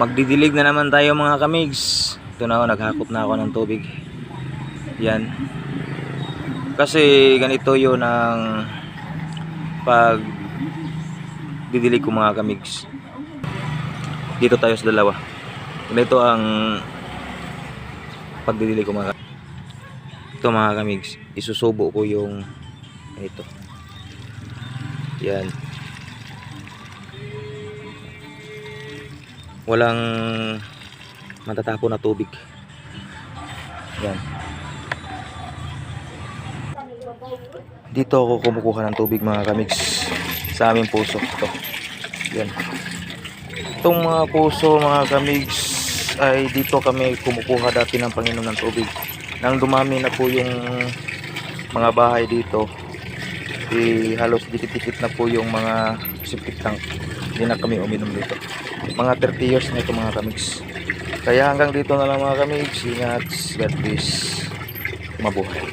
Magdidilig na naman tayo mga kamigs. Ito na ako, naghakot na ako ng tubig. Yan. Kasi ganito yun ang pag didilig ko mga kamigs. Dito tayo sa dalawa. Ganito ang pagdidilig ko mga Ito mga kamigs, isusubo ko yung ito. Yan. Walang matatapo na tubig. Yan. Dito ako kumukuha ng tubig mga kamigs sa aming puso. Ito. Yan. Itong mga puso mga kamigs ay dito kami kumukuha dati ng panginom ng tubig. Nang dumami na po yung mga bahay dito, eh, halos dikit-dikit na po yung mga septic tank. Hindi na kami uminom dito. Mga 30 years na ito mga kamigs. Kaya hanggang dito na lang mga kamigs. Ingat. God bless. Mabuhay.